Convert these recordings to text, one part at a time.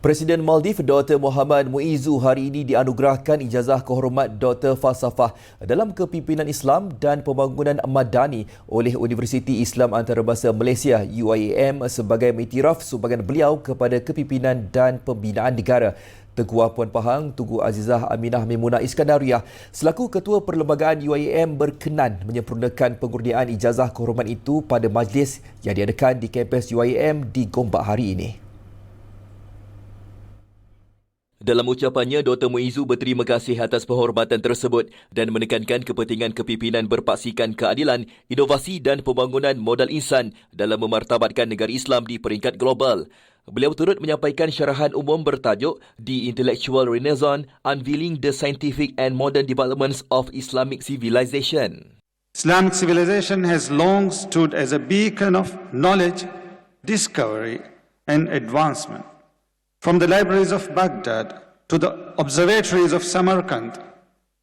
Presiden Maldives Dr. Muhammad Muizu hari ini dianugerahkan ijazah kehormat Dr. Falsafah dalam kepimpinan Islam dan pembangunan madani oleh Universiti Islam Antarabangsa Malaysia UIAM sebagai mengiktiraf sumbangan beliau kepada kepimpinan dan pembinaan negara. Tengku Puan Pahang, Tugu Azizah Aminah Mimuna Iskandariah selaku Ketua Perlembagaan UIAM berkenan menyempurnakan pengurnian ijazah kehormatan itu pada majlis yang diadakan di kampus UIAM di Gombak hari ini. Dalam ucapannya, Dr. Muizu berterima kasih atas penghormatan tersebut dan menekankan kepentingan kepimpinan berpaksikan keadilan, inovasi dan pembangunan modal insan dalam memartabatkan negara Islam di peringkat global. Beliau turut menyampaikan syarahan umum bertajuk The Intellectual Renaissance Unveiling the Scientific and Modern Developments of Islamic Civilization. Islamic civilization has long stood as a beacon of knowledge, discovery and advancement. From the libraries of Baghdad to the observatories of Samarkand,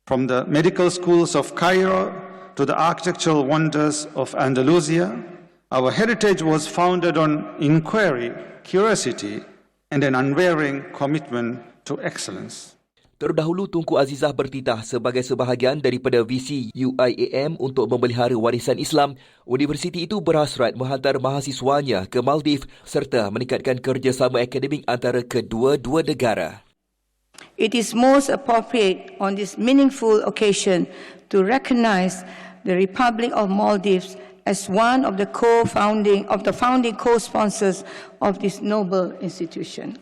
from the medical schools of Cairo to the architectural wonders of Andalusia, our heritage was founded on inquiry, curiosity, and an unwavering commitment to excellence. Terdahulu Tunku Azizah bertitah sebagai sebahagian daripada visi UIAM untuk memelihara warisan Islam. Universiti itu berhasrat menghantar mahasiswanya ke Maldives serta meningkatkan kerjasama akademik antara kedua-dua negara. It is most appropriate on this meaningful occasion to recognize the Republic of Maldives as one of the co-founding of the founding co-sponsors of this noble institution.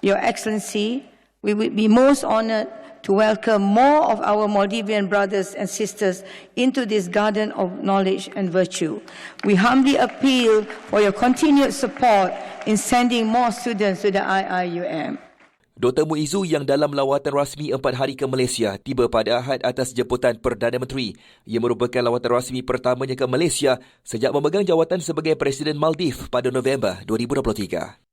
Your Excellency, we would be most honored to welcome more of our Maldivian brothers and sisters into this garden of knowledge and virtue. We humbly appeal for your continued support in sending more students to the IIUM. Dr. Muizu yang dalam lawatan rasmi empat hari ke Malaysia tiba pada Ahad atas jemputan Perdana Menteri. Ia merupakan lawatan rasmi pertamanya ke Malaysia sejak memegang jawatan sebagai Presiden Maldives pada November 2023.